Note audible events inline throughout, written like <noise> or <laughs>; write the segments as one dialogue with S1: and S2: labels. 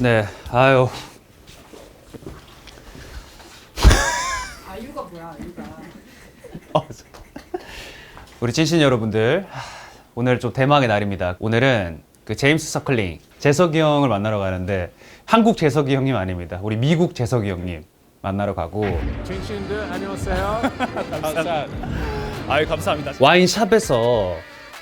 S1: 네, 아유.
S2: 아유가 뭐야 아유가 <laughs>
S1: 어, 우리 찐신 여러분들, 하, 오늘 좀 대망의 날입니다. 오늘은 그 제임스 서클링, 재석이 형을 만나러 가는데 한국 재석이 형님 아닙니다. 우리 미국 재석이 형님 만나러 가고
S3: 진신들 안녕하세요. <laughs> 감사합니다.
S1: 아유 감사합니다. 와인샵에서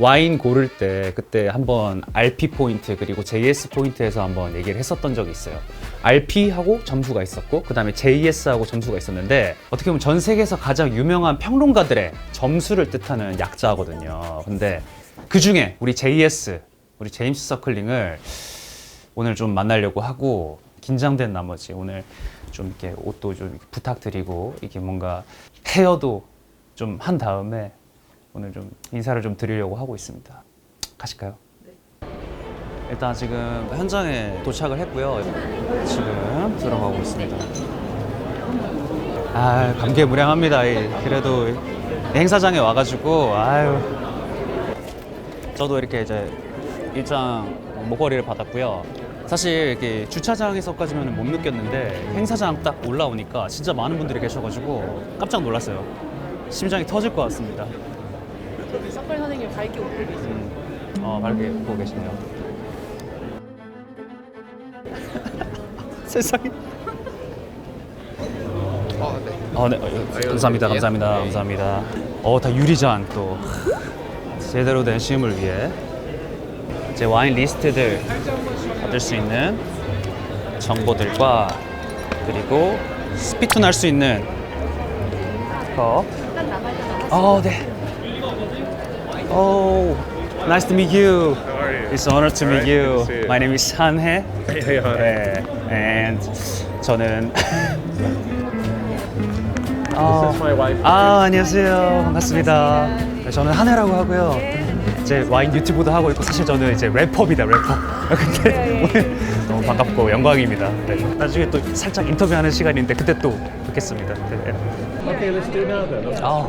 S1: 와인 고를 때 그때 한번 RP 포인트 그리고 JS 포인트에서 한번 얘기를 했었던 적이 있어요. RP하고 점수가 있었고 그다음에 JS하고 점수가 있었는데 어떻게 보면 전 세계에서 가장 유명한 평론가들의 점수를 뜻하는 약자거든요. 근데 그 중에 우리 JS 우리 제임스 서클링을 오늘 좀 만나려고 하고 긴장된 나머지 오늘 좀 이렇게 옷도 좀 부탁드리고 이게 뭔가 헤어도 좀 한 다음에 오늘 좀 인사를 좀 드리려고 하고 있습니다. 가실까요? 일단 지금 현장에 도착을 했고요. 지금 들어가고 있습니다. 아 감개무량합니다. 이 그래도 이 행사장에 와가지고 아유 저도 이렇게 이제 일장 목걸이를 받았고요. 사실 이렇게 주차장에서까지는 못 느꼈는데 행사장 딱 올라오니까 진짜 많은 분들이 계셔가지고 깜짝 놀랐어요. 심장이 터질 것 같습니다.
S2: 석걸 선생님 밝게 웃고 계세요
S1: 음, 어, 밝게 웃고 계시네요. <laughs> 세상에. 어, 네. 어, 감사합니다. 감사합니다. 감사합니다. 어, 다 유리잔 또 제대로 된 시음을 위해 제 와인 리스트들 받을 수 있는 정보들과 그리고 스피툰 할 수 있는 컵. 어, 네. Oh, nice to meet you.
S3: How are you?
S1: It's an honor to meet
S3: Alright,
S1: you.
S3: good to see you.
S1: My name is 한해.
S3: Hey, honey.
S1: 네, and 저는
S3: This
S1: 어,
S3: is my wife.
S1: 아 안녕하세요 반갑습니다. 네, 저는 한해라고 하고요. 이제 와인 유튜브도 하고 있고 사실 저는 이제 래퍼입니다 래퍼. 근데 오늘 너무 반갑고 영광입니다. 네, 나중에 또 살짝 인터뷰하는 시간인데 그때 또 뵙겠습니다. 네.
S3: Okay, let's do now then. Let's-
S1: 아,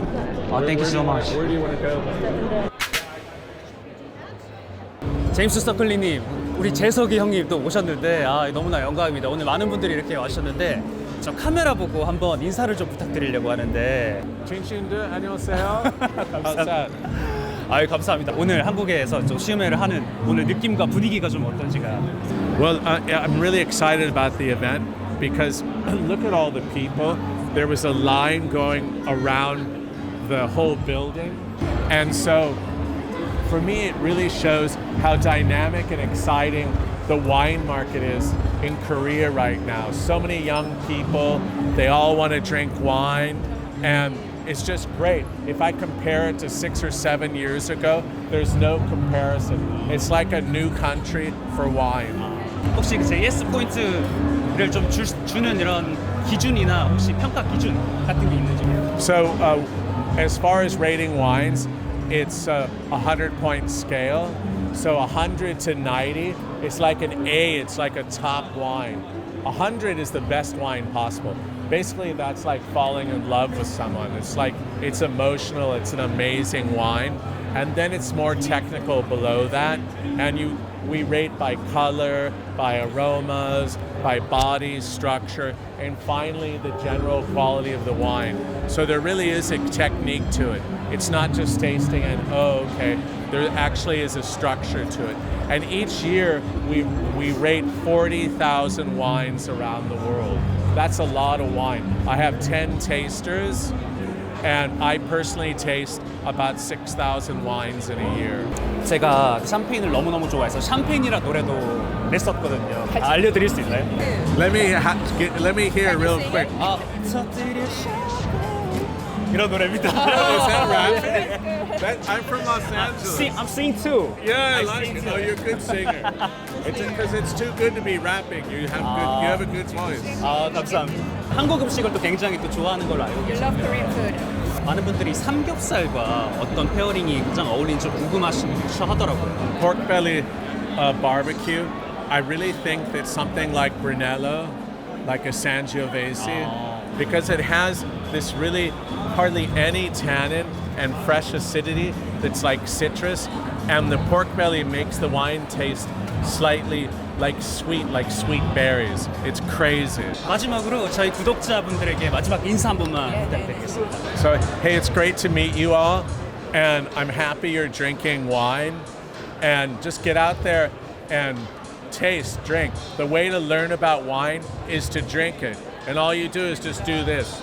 S1: 아, thank you so much.
S3: Where do you want to go?
S1: 제임스 서클리님, 우리 재석이 형님 또 오셨는데 아 너무나 영광입니다. 오늘 많은 분들이 이렇게 와주셨는데 저 카메라 보고 한번 인사를 좀 부탁드리려고 하는데
S3: 진신들 안녕하세요. <laughs> 감사합니다.
S1: 아유 감사합니다. 오늘 한국에서 좀 시음회를 하는 오늘 느낌과 분위기가 좀 어떤지가
S3: Well, uh, yeah, I'm really excited about the event because <clears throat> look at all the people. There was a line going around the whole building. And so for me, it really shows how dynamic and exciting the wine market is in Korea right now. So many young people, they all want to drink wine. And it's just great. If I compare it to six or seven years ago, there's no comparison. It's like a new country for wine.
S1: 혹시 그 JS 포인트를 좀 줄, 주는 이런 기준이나 혹시 평가 기준 같은 게 있는지
S3: So, uh, as far as rating wines, it's a 100 point scale. So, 100 to 90, it's like an A, it's like a top wine. 100 is the best wine possible. Basically, that's like falling in love with someone. It's like, it's emotional, it's an amazing wine. And then it's more technical below that. And you, we rate by color, by aromas, by body structure, and finally the general quality of the wine. So there really is a technique to it. It's not just tasting and oh okay. There actually is a structure to it. And each year we we rate 40,000 wines around the world. That's a lot of wine. I have 10 tasters and I personally taste about 6,000 wines in a year.
S1: 제가 샴페인을 너무너무 좋아해서 샴페인이라 노래도 냈었거든요 아, 알려드릴 수 있나요?
S3: Let me ha- get, let me hear real quick.
S1: 아, 터뜨려 샴페인 이런 노래입니다
S3: Is that <laughs> rapping? That, I'm from Los Angeles.
S1: Sing, I'm singing too
S3: Yeah, I
S1: I
S3: like
S1: sing
S3: it.
S1: too.
S3: Oh, you're a good singer. <laughs> It's because it's too good to be rapping. You have good. You have a good voice.
S1: 아 감사합니다 한국 음식을 또 굉장히 또 좋아하는 걸로 알고
S2: You
S1: 계세요
S2: love Korean food
S1: 많은 분들이 삼겹살과 어떤 페어링이 가장 어울리는지 궁금하시죠 하더라고요
S3: Pork belly uh, barbecue. I really think that something like Brunello, like a Sangiovese,
S1: Oh.
S3: because it has this really hardly any tannin and fresh acidity that's like citrus, and the pork belly makes the wine taste slightly like sweet, like sweet berries. It's crazy.
S1: 마지막으로 저희 구독자분들에게 마지막 인사 한 번만 부탁드리겠습니다.
S3: So, hey, it's great to meet you all, and I'm happy you're drinking wine. And just get out there and taste, drink. The way to learn about wine is to drink it. And all you do is just do this.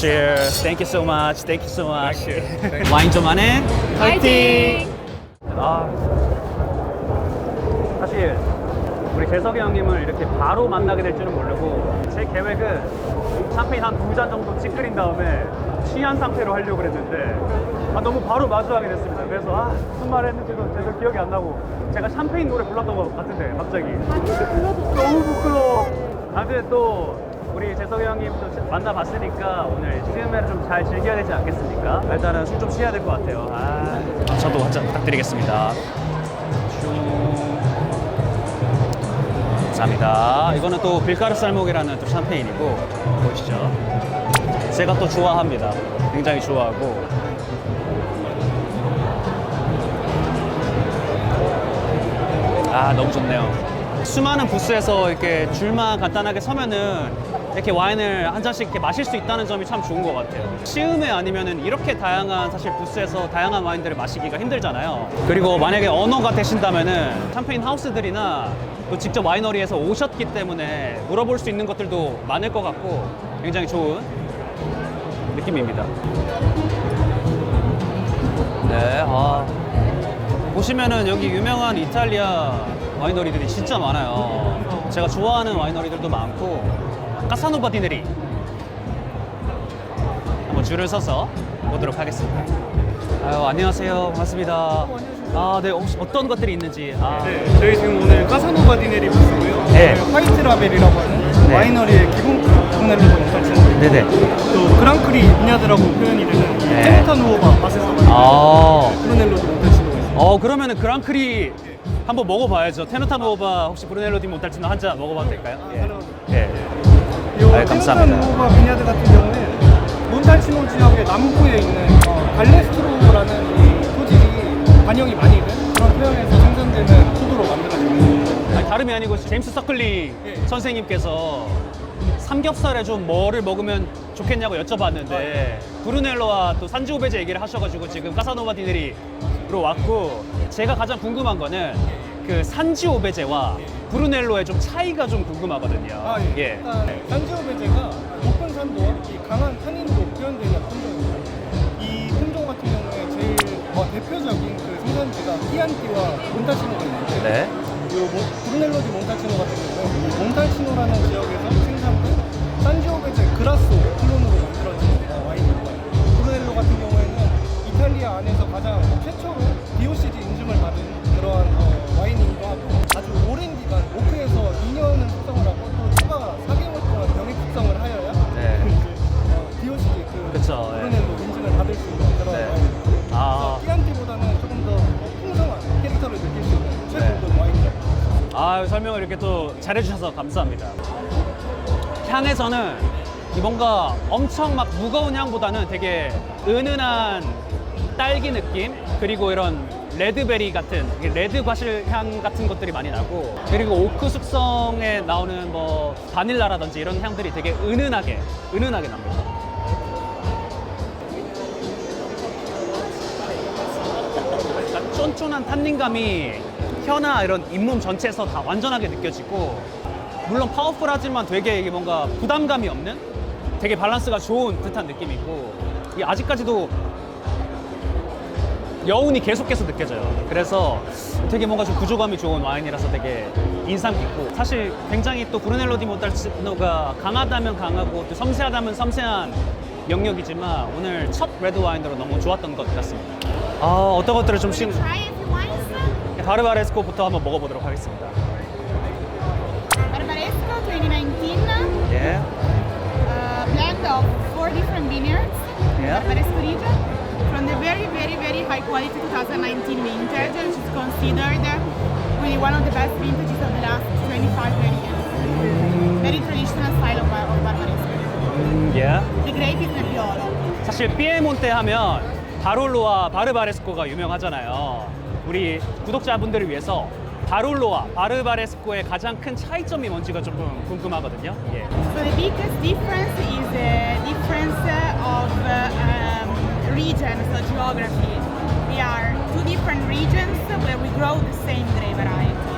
S1: Cheers. Thank you so much. Thank you so much.
S3: Thank you.
S1: 와인 좀 안해.
S2: 파이팅!
S1: 아, 사실 우리 재석이 형님을 이렇게 바로 만나게 될 줄은 모르고 제 계획은 샴페인 한 두 잔 정도 찌끄린 다음에 취한 상태로 하려고 그랬는데 아, 너무 바로 마주하게 됐습니다. 그래서 아, 무슨 말 했는지도 제대로 기억이 안 나고 제가 샴페인 노래 불렀던 것 같은데 갑자기 너무 부끄러워. 다음에 또 우리 재석이 형님 또 만나봤으니까 오늘 시음회를 좀잘 즐겨야 되지 않겠습니까? 일단은 술 좀 취해야 될 것 같아요. 아, 저도 한 잔 부탁드리겠습니다. 슝. 감사합니다. 이거는 또 빌가르 쌀목이라는 또 샴페인이고 보이시죠? 제가 또 좋아합니다. 굉장히 좋아하고 아 너무 좋네요. 수많은 부스에서 이렇게 줄만 간단하게 서면은 이렇게 와인을 한 잔씩 이렇게 마실 수 있다는 점이 참 좋은 것 같아요. 시음회 아니면은 이렇게 다양한 사실 부스에서 다양한 와인들을 마시기가 힘들잖아요. 그리고 만약에 언어가 되신다면은 샴페인 하우스들이나 또 직접 와이너리에서 오셨기 때문에 물어볼 수 있는 것들도 많을 것 같고 굉장히 좋은 느낌입니다. 네, 아. 보시면은 여기 유명한 이탈리아 와이너리들이 진짜 많아요. 제가 좋아하는 와이너리들도 많고 까사노바 디네리 한번 줄을 서서 보도록 하겠습니다. 아유 안녕하세요 반갑습니다. 아 네 혹시 어떤 것들이 있는지 아,
S4: 네, 저희 지금 오늘 까사노바 디네리 부스고요.
S1: 네.
S4: 저희 화이트 라벨이라고 하는
S1: 네.
S4: 와이너리의 기본 브루넬로 몬타치노
S1: 네네.
S4: 또 그랑크리 비냐드라고 표현이 되는
S1: 네.
S4: 테르탄 우오바 맛에서 만든
S1: 아,
S4: 브루넬로 몬타치노가 있습니다.
S1: 어 그러면은 그랑크리 한번 먹어봐야죠. 테노타노바 혹시 브루넬로 디 몬탈치노 한 잔 먹어봐도 될까요? 예. 예.
S4: 이
S1: 아유, 감사합니다.
S4: 테르탄 우오바 비냐드 같은 경우는 몬탈치노 지역의 남부에 있는 어, 갈레스트로라는 이 토질이 반영이 많이 된 그런 토양에서 생산되는 포도로 만들어집니다.
S1: 아니, 다름이 아니고 제임스 서클리
S4: 예.
S1: 선생님께서 삼겹살에 좀 뭐를 먹으면 좋겠냐고 여쭤봤는데 브루넬로와 또 산지오베제 얘기를 하셔가지고 지금 까사노바 디네리 로 왔고 제가 가장 궁금한 거는 그 산지 오베제와 브루넬로의 좀 차이가 좀 궁금하거든요.
S4: 아, 예. 일단 산지오베제가 높은 산도와 이 강한 탄닌도 표현되는 품종입니다. 이 품종 같은 경우에 제일 어, 대표적인 그 생산지가 끼안티와 몬타치노가 있는데
S1: 네.
S4: 이 브루넬로디 몬타치노 같은 경우는 이 몬타치노라는 지역에서 생산된 산지오베제 그라소 안에서 가장 최초로 DOCG 인증을 받은 그러한 어, 와인이기도 하고 아주 오랜 기간 오크에서 2년을 숙성을 하고 또 추가 4개월 동안 병액 숙성을 하여야
S1: 네.
S4: 이제 <laughs> 어, DOCG 그
S1: 그쵸, 예.
S4: 브루넬로 인증을 받을 수 있는 그런
S1: 네.
S4: 와인입니다.
S1: 아.
S4: 그래서 끼안티보다는 조금 더 어, 풍성한 캐릭터를 느낄 수 있는
S1: 네.
S4: 최고급 와인입니다.
S1: 아 설명을 이렇게 또 잘해주셔서 감사합니다. 향에서는 이 뭔가 엄청 막 무거운 향보다는 되게 은은한 딸기 느낌 그리고 이런 레드베리 같은 레드 과실 향 같은 것들이 많이 나고 그리고 오크 숙성에 나오는 뭐 바닐라라든지 이런 향들이 되게 은은하게 은은하게 납니다. 쫀쫀한 탄닌감이 혀나 이런 잇몸 전체에서 다 완전하게 느껴지고 물론 파워풀하지만 되게 이게 뭔가 부담감이 없는 되게 밸런스가 좋은 듯한 느낌이 있고 이게 아직까지도 여운이 계속해서 느껴져요. 그래서 되게 뭔가 좀 구조감이 좋은 와인이라서 되게 인상 깊고 사실 굉장히 또 브루넬로 디 몬탈치노가 강하다면 강하고 또 섬세하다면 섬세한 영역이지만 오늘 첫 레드 와인으로 너무 좋았던 것 같습니다. 아 어떤 것들을 좀 심...
S2: Try.
S1: 바르바레스코부터 한번 먹어보도록 하겠습니다.
S2: Barbaresco 2019,
S1: 예.
S2: uh, blend of four different vineyards in
S1: Yeah.
S2: the Barbaresco region from the very, very, very high quality 2019 vintage, which is considered really one of the best vintages of the last 25, 30 years. Very traditional style of, of Barbaresco.
S1: 예.
S2: The grape is Nebbiolo.
S1: 사실 피에몬테 하면 바롤로와 바르바레스코가 유명하잖아요. 우리 구독자분들을 위해서 바룰로와 바르바레스코의 가장 큰 차이점이 뭔지가 조금 궁금하거든요. 예.
S2: So the biggest difference is the difference of geography. We are two different regions where we grow the same grape variety.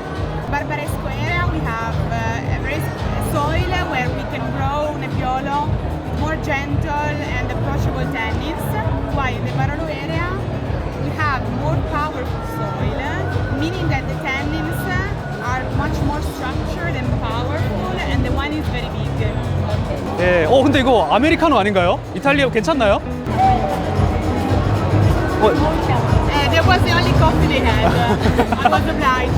S2: Barbaresco area, we have uh, a very s- soil where we can grow Nebbiolo more gentle and approachable tannins, while in the Barolo area, we have more powerful soil, meaning that the tannins are much more structured and powerful, and the wine is very big.
S1: 네. 어 근데 이거 아메리카노 아닌가요? 이탈리아 괜찮나요? 어,
S2: Uh, that was the only coffee they had. I was obliged.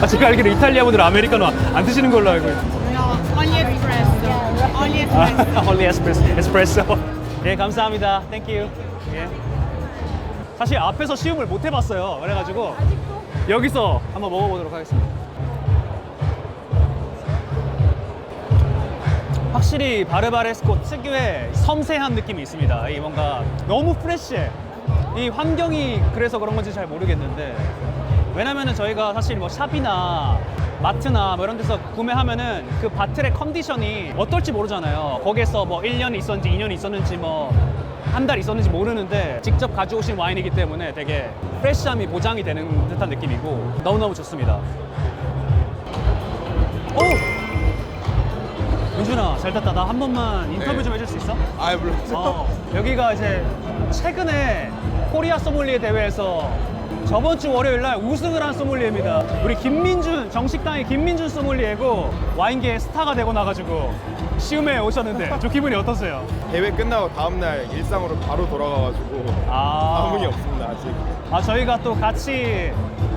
S1: 아, 제가 알기로 이탈리아 분들은 아메리카노 안 드시는 걸로 알고 있어요.
S2: No, only espresso. Only espresso. <laughs>
S1: 아, only espresso. espresso. 예, 감사합니다. Thank you. 예. 사실 앞에서 시음을 못 해봤어요. 그래가지고 여기서 한번 먹어보도록 하겠습니다. 확실히 바르바레스코 특유의 섬세한 느낌이 있습니다. 이 뭔가 너무 프레쉬해. 이 환경이 그래서 그런 건지 잘 모르겠는데 왜냐면은 저희가 사실 뭐 샵이나 마트나 뭐 이런 데서 구매하면은 그 바틀의 컨디션이 어떨지 모르잖아요. 거기에서 뭐 1년 있었는지 2년 있었는지 뭐 한 달 있었는지 모르는데 직접 가져오신 와인이기 때문에 되게 프레시함이 보장이 되는 듯한 느낌이고 너무너무 좋습니다. 오! 민준아 잘 탔다. 나 한 번만 인터뷰
S5: 네.
S1: 좀 해줄 수 있어?
S5: 아 물론
S1: 어, 여기가 이제 최근에 코리아 소믈리에 대회에서 저번 주 월요일 날 우승을 한 소믈리에입니다. 우리 김민준 정식당의 김민준 소믈리에고 와인계의 스타가 되고 나가지고 시음에 오셨는데 좀 기분이 어떠세요?
S5: 대회 끝나고 다음 날 일상으로 바로 돌아가가지고
S1: 아,
S5: 아무 이 없습니다 아직
S1: 아 저희가 또 같이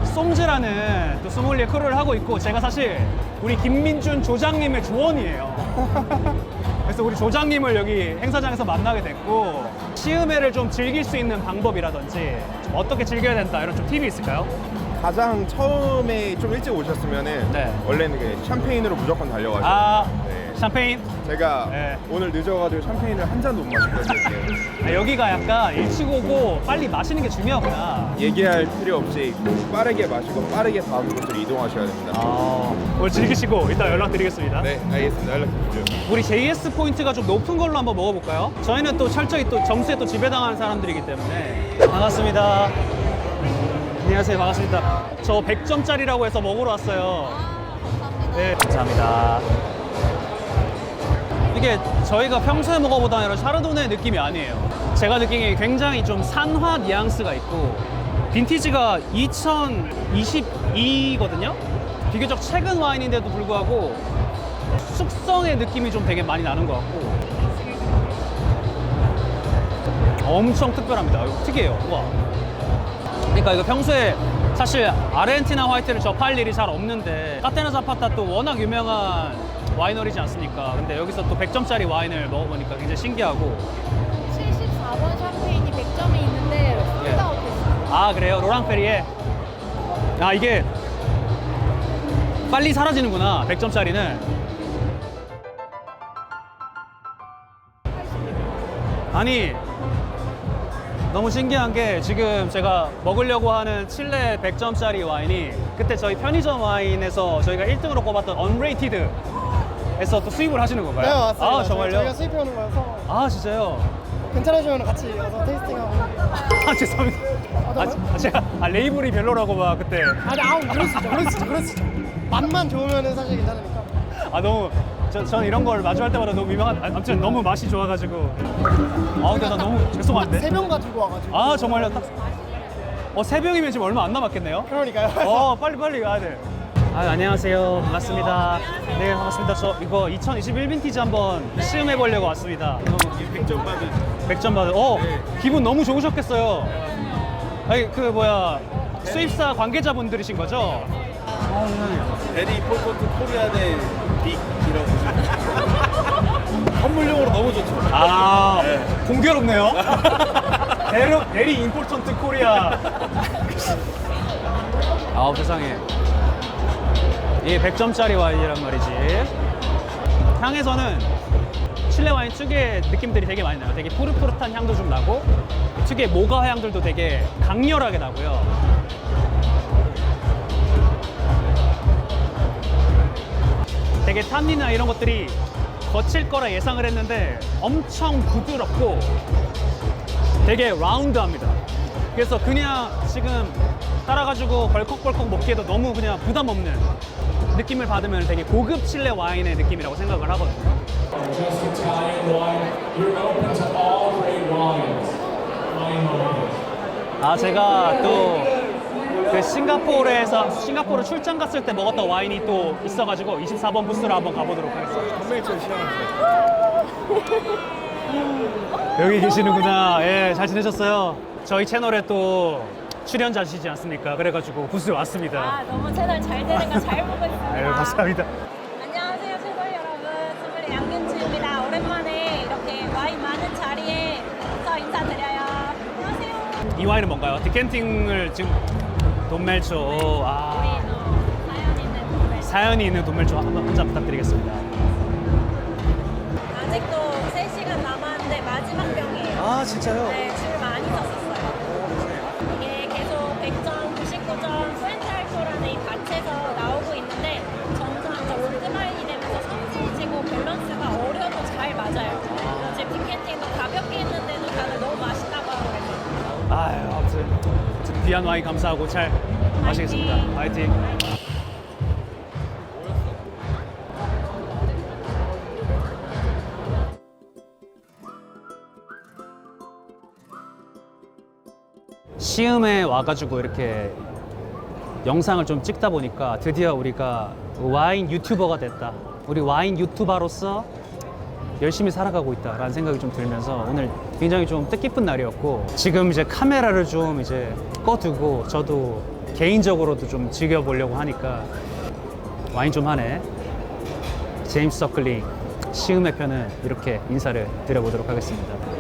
S1: 솜즈라는 또 소믈리에 크루를 하고 있고 제가 사실 우리 김민준 조장님의 조언이에요. <laughs> 그래서 우리 조장님을 여기 행사장에서 만나게 됐고 시음회를 좀 즐길 수 있는 방법이라든지 좀 어떻게 즐겨야 된다 이런 좀 팁이 있을까요?
S5: 가장 처음에 좀 일찍 오셨으면은
S1: 네.
S5: 원래는 그 샴페인으로 무조건 달려가지고
S1: 아
S5: 네.
S1: 샴페인
S5: 제가
S1: 네.
S5: 오늘 늦어가지고 샴페인을 한 잔도 못 마셨거든요
S1: 아, 여기가 약간 일찍 오고 빨리 마시는 게 중요하구나.
S5: 얘기할 필요 없이 빠르게 마시고 빠르게 다음 곳으로 이동하셔야 됩니다
S1: 아, 오늘 즐기시고 이따 연락드리겠습니다.
S5: 네 알겠습니다 연락 주십시오
S1: 우리 JS 포인트가 좀 높은 걸로 한번 먹어볼까요? 저희는 또 철저히 또 점수에 또 지배당하는 사람들이기 때문에 반갑습니다. 안녕하세요, 반갑습니다. 저 100점짜리라고 해서 먹으러 왔어요. 네, 감사합니다. 이게 저희가 평소에 먹어보던 이런 샤르도네 느낌이 아니에요. 제가 느끼기에 굉장히 좀 산화 뉘앙스가 있고 빈티지가 2022거든요. 비교적 최근 와인인데도 불구하고 숙성의 느낌이 좀 되게 많이 나는 것 같고 엄청 특별합니다. 이거 특이해요. 와. 그러니까 이거 평소에 사실 아르헨티나 화이트를 접할 일이 잘 없는데 카테나 자파타 또 워낙 유명한 와이너리지 않습니까? 근데 여기서 또 100점짜리 와인을 먹어보니까 굉장히 신기하고
S6: 74번 샴페인이 100점이 있는데
S1: 예.
S6: 홀다웃했어요.
S1: 아 그래요? 로랑페리에 아 이게 빨리 사라지는구나 100점짜리는 아니 너무 신기한 게 지금 제가 먹으려고 하는 칠레 100점짜리 와인이 그때 저희 편의점 와인에서 저희가 1등으로 꼽았던 언레이티드 에서 또 수입을 하시는 건가요?
S4: 네 맞습니다.
S1: 아 정말요?
S4: 저희가 수입해 오는 거여서
S1: 아 진짜요?
S4: 괜찮으시면 같이 와서 테이스팅하고. <laughs>
S1: 아 죄송합니다 아, 지- 아, 제가 아, 레이블이 별로라고 막 그때
S4: 아니 아우 그럴 수 있죠. 그럴 수 있죠. 그럴 수 있죠. 맛만 좋으면은 사실 괜찮으니까.
S1: 아 너무 저, 저는 이런 걸 마주할 때마다 너무 유명한 아, 아무튼 너무 맛이 좋아가지고 아 근데 나 너무 죄송한데
S4: 세병 가지고 와가지고.
S1: 아 정말요 딱 어, 새 병이면 지금 얼마 안 남았겠네요
S4: 그러니까요.
S1: 어 빨리 빨리 가야 돼 아, 안녕하세요. 반갑습니다. 네 반갑습니다. 저 이거 2021 빈티지 한번 시음해 보려고 왔습니다.
S5: 100점 받은.
S1: 100점 받은. 어 기분 너무 좋으셨겠어요. 아니 그 뭐야 수입사 관계자분들이신 거죠?
S5: 베리 포토트 코리아의 빅 이런 선물용으로 너무 좋죠.
S1: 아 공교롭네요. <laughs> 베리, 베리 임포턴트 코리아. <laughs> 아 세상에. 이 100점짜리 와인이란 말이지. 향에서는 칠레 와인 특유의 느낌들이 되게 많이 나요. 되게 푸릇푸릇한 향도 좀 나고 특유의 모가 향들도 되게 강렬하게 나고요. 되게 탄닌이나 이런 것들이 거칠 거라 예상을 했는데 엄청 부드럽고 되게 라운드합니다. 그래서 그냥 지금 따라가지고 벌컥벌컥 먹기에도 너무 그냥 부담 없는 느낌을 받으면 되게 고급 칠레 와인의 느낌이라고 생각을 하거든요. 아 제가 또 그 싱가포르에서 싱가포르 출장 갔을 때 먹었던 와인이 또 있어가지고 24번 부스로 한번 가보도록 하겠습니다. 여기 계시는구나. 예, 잘 지내셨어요? 저희 채널에 또 출연자시지 않습니까? 그래가지고 부스에 왔습니다.
S6: 아 너무 채널 잘 되니까 잘 보고 있습니다.
S1: 아유, 감사합니다.
S6: 안녕하세요 채널 여러분 스물네 양균주입니다. 오랜만에 이렇게 와인 많은 자리에서 인사드려요. 안녕하세요.
S1: 이 와인은 뭔가요? 디켄팅을 지금 돈멜초.
S6: 우리
S1: 아,
S6: 어, 사연 있는 분들
S1: 사연이 있는 돈멜초 한번 한잔 부탁드리겠습니다.
S6: 아직도 3시간 남았는데 마지막 병이에요.
S4: 아 진짜요?
S6: 네, 줄많
S1: 귀한 와인 감사하고 잘 마시겠습니다. 화이팅. 시음에 와가지고 이렇게 영상을 좀 찍다 보니까 드디어 우리가 와인 유튜버가 됐다. 우리 와인 유튜버로서 열심히 살아가고 있다라는 생각이 좀 들면서 오늘 굉장히 좀 뜻깊은 날이었고 지금 이제 카메라를 좀 이제 꺼두고 저도 개인적으로도 좀 즐겨보려고 하니까 와인 좀 하네. 제임스 서클링 시음의 편은 이렇게 인사를 드려보도록 하겠습니다.